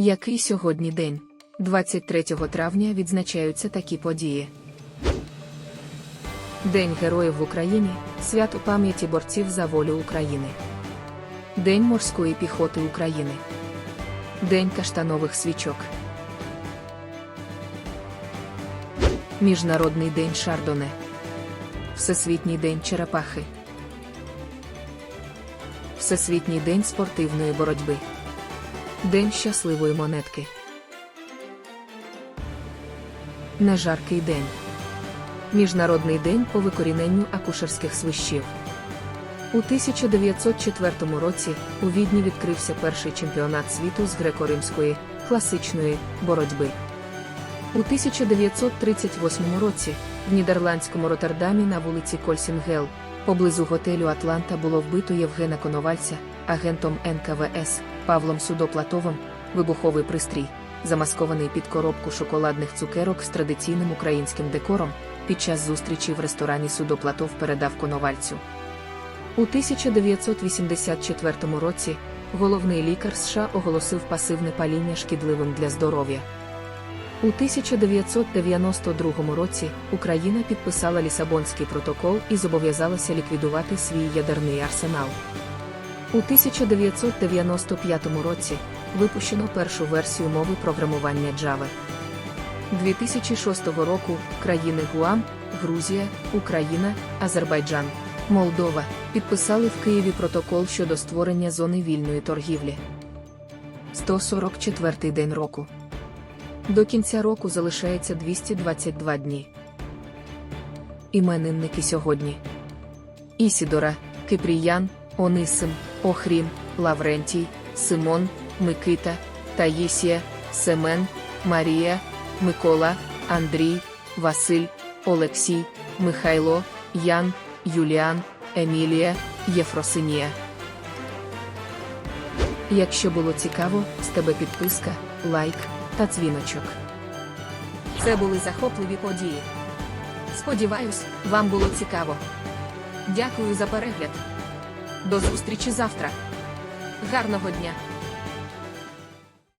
Який сьогодні день? 23 травня відзначаються такі події. День Героїв в Україні свято пам'яті борців за волю України. День морської піхоти України. День каштанових свічок. Міжнародний день Шардоне. Всесвітній день черепахи. Всесвітній день спортивної боротьби. День щасливої монетки. Нежаркий день. Міжнародний день по викоріненню акушерських свищів. У 1904 році у Відні відкрився перший чемпіонат світу з греко-римської класичної боротьби. У 1938 році в нідерландському Роттердамі на вулиці Кольсінгел поблизу готелю Атланта було вбито Євгена Коновальця, агентом НКВС Павлом Судоплатовим, вибуховий пристрій, замаскований під коробку шоколадних цукерок з традиційним українським декором, під час зустрічі в ресторані Судоплатов передав Коновальцю. У 1984 році головний лікар США оголосив пасивне паління шкідливим для здоров'я. У 1992 році Україна підписала Лісабонський протокол і зобов'язалася ліквідувати свій ядерний арсенал. У 1995 році випущено першу версію мови програмування Java. 2006 року країни Гуам, Грузія, Україна, Азербайджан, Молдова підписали в Києві протокол щодо створення зони вільної торгівлі. 144 день року. До кінця року залишається 222 дні. Іменинники сьогодні: Ісідора, Кипріян, Онисим, Охрім, Лаврентій, Симон, Микита, Таїсія, Семен, Марія, Микола, Андрій, Василь, Олексій, Михайло, Ян, Юліан, Емілія, Єфросинія. Якщо було цікаво, з тебе підписка, лайк та дзвіночок. Це були захопливі події. Сподіваюсь, вам було цікаво. Дякую за перегляд. До зустрічі завтра. Гарного дня!